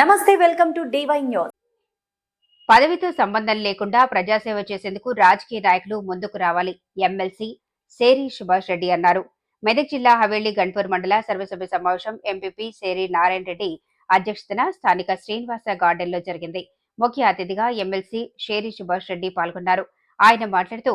నమస్తే welcome to DY news. పదవితో సంబంధం లేకుండా ప్రజాసేవ చేసేందుకు రాజకీయ నాయకులు ముందుకు రావాలి ఎమ్మెల్సీ సేరి సుభాష్ రెడ్డి అన్నారు. మెదక్ జిల్లా హవేళి గణపూర్ మండల సర్వసభ్య సమావేశం ఎంపీపీ సేరి నారాయణ రెడ్డి అధ్యక్షతన స్థానిక శ్రీనివాస గార్డెన్లో జరిగింది. ముఖ్య అతిథిగా ఎమ్మెల్సీ షేరి సుభాష్ రెడ్డి పాల్గొన్నారు. ఆయన మాట్లాడుతూ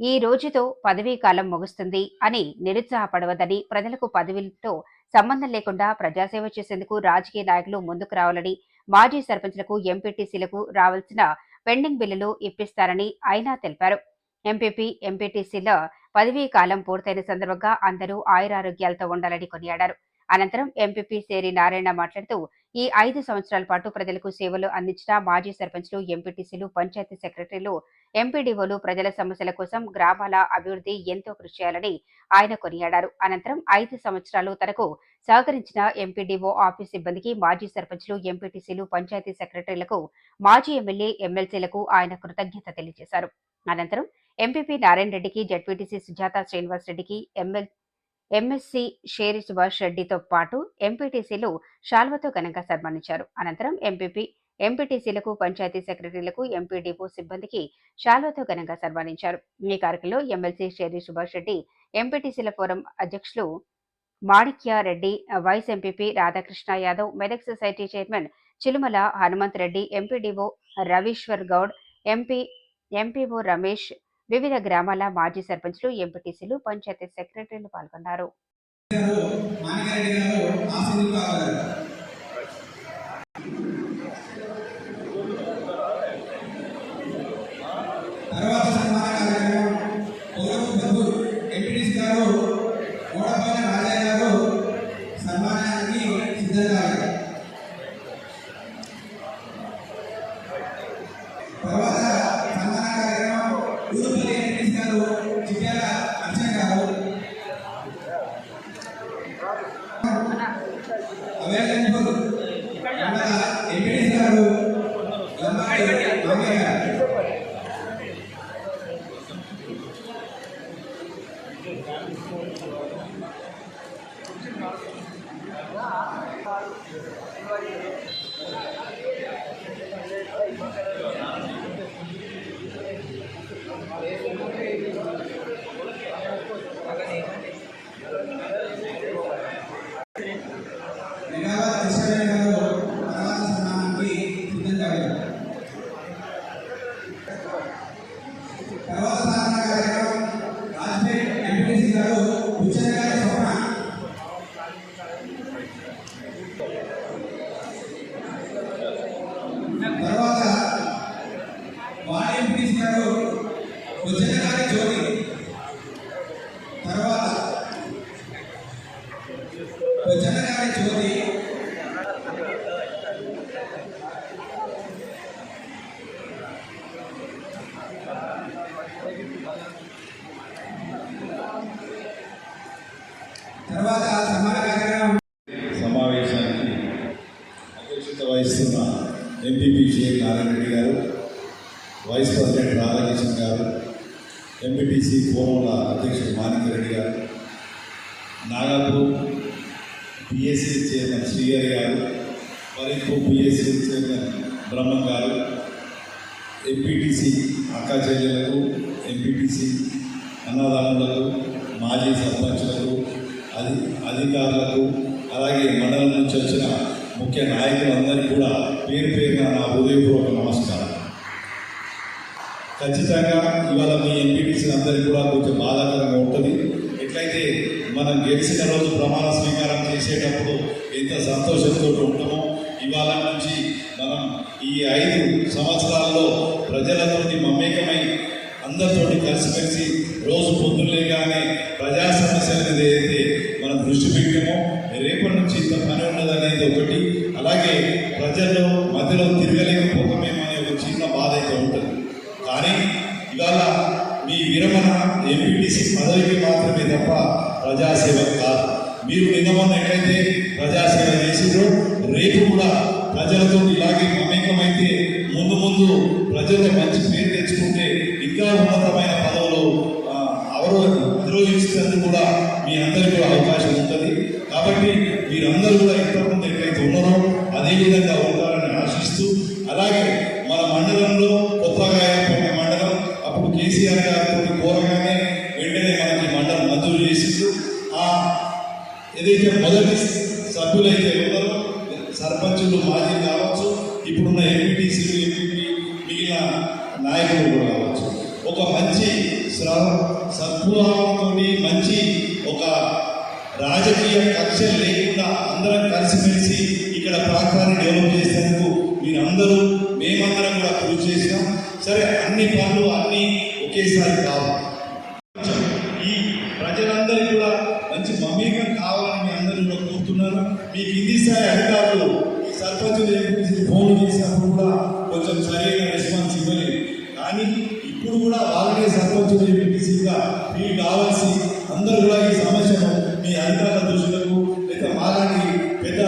ఈ రోజుతో పదవీ కాలం ముగుస్తుంది. అని నిరుత్సాహపడవద్దని ప్రజలకు పదవితో సంబంధం లేకుండా ప్రజాసేవ చేసేందుకు రాజకీయ నాయకులు ముందుకు రావాలని మాజీ సర్పంచ్లకు ఎంపీటీసీలకు రావాల్సిన పెండింగ్ బిల్లులు ఇప్పిస్తారని ఆయన తెలిపారు. ఎంపీపీ ఎంపీటీసీల పదవీ కాలం పూర్తయిన సందర్భంగా అందరూ ఆయురారోగ్యాలతో ఉండాలని కొనియాడారు. అనంతరం ఎంపీపీ సేరి నారాయణ మాట్లాడుతూ ఈ ఐదు సంవత్సరాల పాటు ప్రజలకు సేవలు అందించిన మాజీ సర్పంచ్లు ఎంపీటీసీలు పంచాయతీ సెక్రటరీలు ఎంపీడీఓలు ప్రజల సమస్యల కోసం గ్రామాల అభివృద్ధి ఎంతో కృషి చేయాలని ఆయన కొనియాడారు. అనంతరం ఐదు సంవత్సరాలు తనకు సహకరించిన ఎంపీడీఓ ఆఫీస్ సిబ్బందికి మాజీ సర్పంచ్లు ఎంపీటీసీలు పంచాయతీ సెక్రటరీలకు మాజీ ఎమ్మెల్యే ఎమ్మెల్సీలకు ఆయన కృతజ్ఞత తెలియజేశారు. అనంతరం ఎంపీపీ నారాయణ రెడ్డికి జడ్పీటీసీ సుజాత శ్రీనివాస్ రెడ్డికి ఎమ్మెల్ ఎంఎస్సీ షేరి సుభాష్ రెడ్డితో పాటు ఎంపీటీసీలు శాల్వతో ఘనంగా సన్మానించారు. అనంతరం ఎంపీపీ ఎంపీటీసీలకు పంచాయతీ సెక్రటరీలకు ఎంపీడీఓ సిబ్బందికి శాల్వతో ఘనంగా సన్మానించారు. ఈ కార్యక్రమంలో ఎమ్మెల్సీ షేరి సుభాష్ రెడ్డి ఎంపీటీసీల ఫోరం అధ్యక్షులు Manikya Reddy vice MPP Radhakrishna Yadav Medak society chairman Chilumala Hanumanth Reddy MPDO Raveeshwar Goud MP MPO Ramesh వివిధ గ్రామాల మాజీ సర్పంచ్లు ఎంపీటీసీలు పంచాయతీ సెక్రటరీలు పాల్గొన్నారు. తర్వాత సన్మాన కార్యక్రమం పౌరవ ప్రభు ఎంపీటీసీ గారు గోడపల్లి రాజయ్య గారు సన్మానానికి సిద్ధంగా ఉన్నారు. తర్వాత సన్మాన కార్యక్రమం ఊరుపల్లి ఎంపీటీసీ గారు చిట్యాల అర్చన గారు అవేలంపూర్ మండల ఎంపీడీసీ గారు లంబాడి రామయ్య గారు మెగావాట్ కృష్ణయ్య తర్వాత సన్మానానికి సిద్ధంగా ఉన్నారు. తర్వాత కార్యక్రమం రాజ్పేట్ ఎంపీటీసీ గారు బుచ్చయ్య గారి స్వప్న తర్వాత వార్డు ఎంపీటీసీ గారు బుచ్చయ్య గారి జ్యోతి తర్వాత బుచ్చయ్య గారి జ్యోతి తర్వాత సన్మాన కార్యక్రమం సమావేశానికి అధ్యక్షత వహిస్తున్న ఎంపీపీ నారాయణ రెడ్డి గారు వైస్ ప్రెసిడెంట్ రాధాకృష్ణ గారు ఎంపీటీసీ కోమల అధ్యక్షుడు మాణిక్య రెడ్డి గారు నాగపూర్ పిఎస్సీ చైర్మన్ శ్రీహరి గారు మరింపు పిఎస్సీ చైర్మన్ బ్రహ్మం గారు ఎంపీటీసీ అక్కా చెల్లెలకు ఎంపీటీసీ అన్నదానులకు మాజీ సర్పంచులకు అది అధికారులకు అలాగే మండలం నుంచి వచ్చిన ముఖ్య నాయకులందరికీ కూడా పేరు పేరున నా హృదయపూర్వక నమస్కారం. ఖచ్చితంగా ఇవాళ మీ ఎంపీటీసీ అందరికీ కూడా కొంచెం బాధాకరంగా ఉంటుంది. ఎట్లయితే మనం గెలిచిన రోజు ప్రమాణ స్వీకారం చేసేటప్పుడు ఎంత సంతోషంతో ఉంటామో ఇవాళ నుంచి మనం ఈ ఐదు సంవత్సరాల్లో ప్రజలతోటి మమేకమై అందరితోటి కలిసిమెలిసి రోజు పొద్దులేగానే ప్రజా సమస్యల మీద ఏదైతే మనం దృష్టి పెట్టామో రేపటి నుంచి ఇంత పని ఉన్నదనేది ఒకటి. అలాగే ప్రజల్లో మధ్యలో తిరగలేకపోతామేమో అనే ఒక చిన్న బాధ అయితే ఉంటుంది. కానీ ఇవాళ మీ విరమణ ఎంపీటీసీ పదవికి మాత్రమే తప్ప ప్రజాసేవ కాదు. మీరు నిన్న మొన్న ఎక్కడైతే ప్రజాసేవ చేసిండ్రో రేపు కూడా ప్రజలతో ఇలాగే మమేకమైతే ముందు ముందు ప్రజల్లో మంచి పేరు తెచ్చుకుంటే ఇంకా ఉన్నతమైన పదవులు అవరో అధిరోహించేందుకు కూడా మీ అందరికీ కూడా అవకాశం ఉంటుంది. కాబట్టి మీరందరూ కూడా ఇంతకుముందు ఎక్కడైతే ఉన్నారో అదే విధంగా ఉంటారని ఆశిస్తూ అలాగే మన మండలంలో కొత్తగా ఏర్పడిన మండలం అప్పుడు కేసీఆర్ గారు కోరగానే వెంటనే మనకి మండలం మంజూరు చేసిండు ఆ ఏదైతే మొదటి సభ్యులైతే ఉన్నారో సర్పంచులు మాజీ సద్భావంతో మంచి ఒక రాజకీయ కక్ష లేకుండా అందరం కలిసిమెలిసి ఇక్కడ ప్రాంతాన్ని డెవలప్ చేసేందుకు మీరందరూ మేమందరం కూడా కృషి చేసినాం. సరే అన్ని పనులు అన్ని ఒకేసారి కావు. ఈ ప్రజలందరికీ కూడా మంచి మమేకం కావాలని మీ అందరూ కూడా కోరుతున్నాను మీ కింది స్థాయి అధికారులు సర్పంచ్ ఫోన్ చేసినప్పుడు కూడా కొంచెం సరైన రెస్పాన్స్ ఇవ్వలేదు. కానీ ఇప్పుడు కూడా వాళ్ళకే సర్పంచులు ఎంపీటీసీగా మీకు కావాల్సి అందరూ కూడా ఈ సమస్యను మీ అధికారుల దృష్టిలకు లేదా మాలాంటి పెద్ద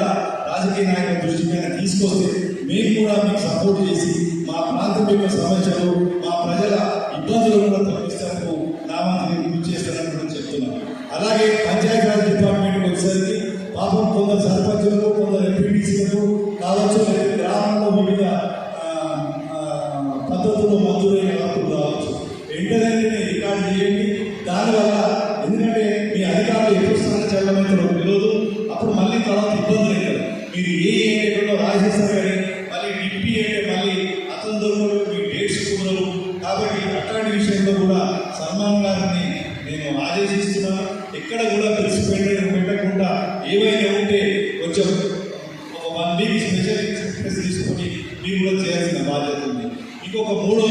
రాజకీయ నాయకుల దృష్టికి తీసుకొస్తే మేము కూడా మీకు సపోర్ట్ చేసి మా ప్రాంతం యొక్క సమస్యలు మా ప్రజల ఇబ్బందులు కూడా తప్పిస్తానికి నామాన్ని గుర్తు చేస్తానని కూడా చెప్తున్నాను అలాగే పంచాయతీరాజ్ డిపార్ట్మెంట్కి వచ్చేసరికి పాపం కొందరు సర్పంచులకు కొందరు ఎంపీటీసీలకు కావచ్చు గ్రామంలో వివిధ ఆ, పద్ధతుల్లో వెంటనే రికార్డు చేయండి. దానివల్ల ఎందుకంటే మీ అధికారులు ఎప్పుడు స్థానం చేయడం తెలియదు. అప్పుడు మళ్ళీ తర్వాత ఇబ్బందులు అవుతారు మీరు ఏ ఏరియాలో రాజేస్తారు కానీ మళ్ళీ డిప్టీ అంటే మళ్ళీ అతను మీ డేట్స్ కుదరవు. కాబట్టి అట్లాంటి విషయంలో కూడా సల్మాన్ గారిని నేను ఆదేశిస్తున్నాను. ఎక్కడ కూడా తెలిసిపోయిన పెట్టకుండా ఏవైనా ఉంటే కొంచెం ఒక వన్ వీక్ స్పెషల్ తీసుకొని మీరు కూడా చేయాల్సిన బాధ్యత ఉంది. ఇంకొక మూడో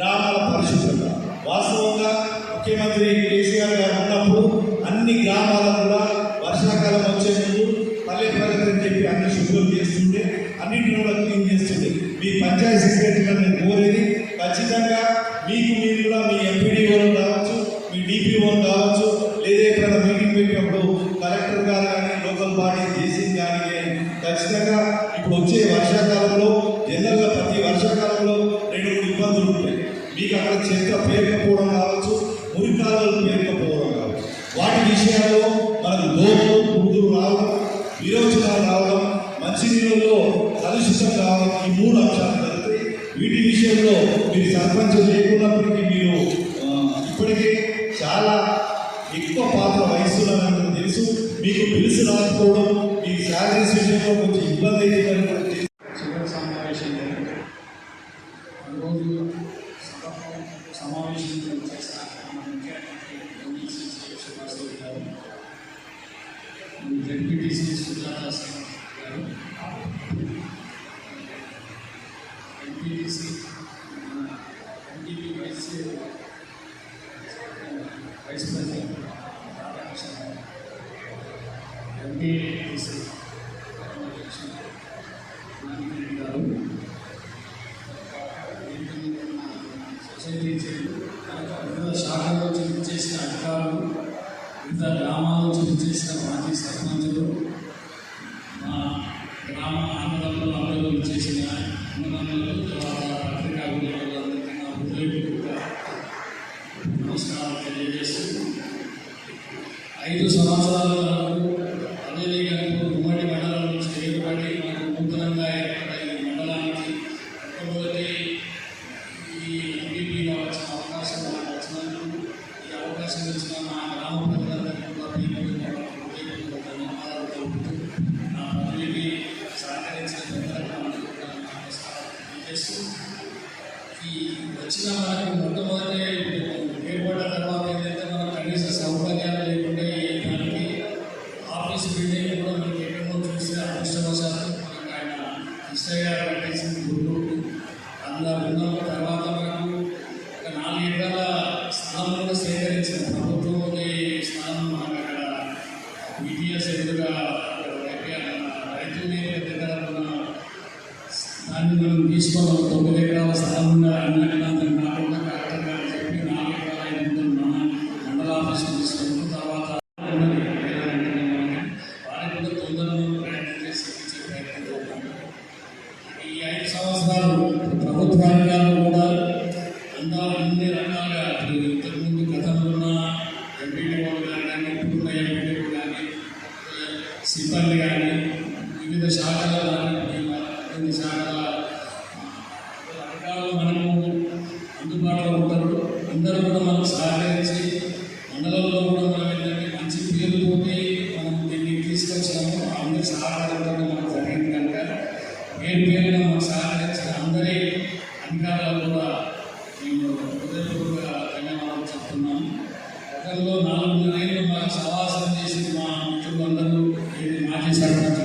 గ్రామాల పరిశుభ్రత. వాస్తవంగా ముఖ్యమంత్రి కేసీఆర్ గారు ఉన్నప్పుడు అన్ని గ్రామాలను కూడా వర్షాకాలం వచ్చే ముందు పల్లె ప్రగతి అని చెప్పి అన్ని శుభ్రం చేస్తుంటే అన్నింటిని కూడా క్లీన్ చేస్తుండే. మీ పంచాయతీ సెక్రటరీగా నేను కోరేది ఖచ్చితంగా మీకు మీరు కూడా మీ ఎంపీడీఓలు కావచ్చు మీ డిపిఓ కావచ్చు లేదా ఎక్కడైనా మీటింగ్ పెట్టినప్పుడు కలెక్టర్ గారు కానీ లోకల్ బాడీ చేసింది కానీ ఖచ్చితంగా ఇప్పుడు వచ్చే వర్షాకాలంలో జనరల్గా అక్కడ చెత్త పేరుకపోవడం కావచ్చు మురికాలు పేరుకపోవడం కావచ్చు. వాటి విషయాల్లో మనకు దోమలు పురుగులు రావడం విరోచనాలు రావడం మంచినీళ్ళలో కలుషితం కావడం ఈ మూడు అంశాలు జరుగుతాయి. వీటి విషయంలో మీరు సర్పంచ్ లేకున్నప్పటికీ మీరు ఇప్పటికే చాలా ఎక్కువ పాత్ర వహిస్తున్నారని తెలుసు. మీకు పిలుసు రాకపోవడం మీ శాలరీస్ విషయంలో కొంచెం ఇబ్బంది అవుతుందని ఎంపీటీసీ వైస్ వైస్ ప్రెసిడెంట్ గారు సొసైటీ వివిధ శాఖల చేసిన అధికారులు వివిధ గ్రామాల చేసిన మనం తొమ్మిది ఎకరాల ఉన్న అన్నదానం కలెక్టర్ గారు చెప్పి నాలుగు ఎకరాల మన మండల తర్వాత తొందరగా ప్రయత్నం చేసి ఇచ్చే ప్రయత్నం ఈ ఐదు సంవత్సరాలు ప్రభుత్వ అధికారులు కూడా అందా అన్ని రకాలుగా ఇంతకుముందు గతంలో ఉన్న కానీ ఇప్పుడున్న కానీ సిబ్బంది కానీ అధికారాలు కూడా నేను హృదయపూర్వక ధన్యవాదాలు చెప్తున్నాను గతంలో నాలుగు నెలలు మాకు సవాసం చేసి మా మిత్రులందరూ ఏది మాజీ సర్పంచ్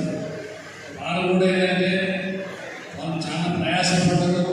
వారు కూడా ఏంటంటే వాళ్ళు చాలా ప్రయాసపడ్డారు.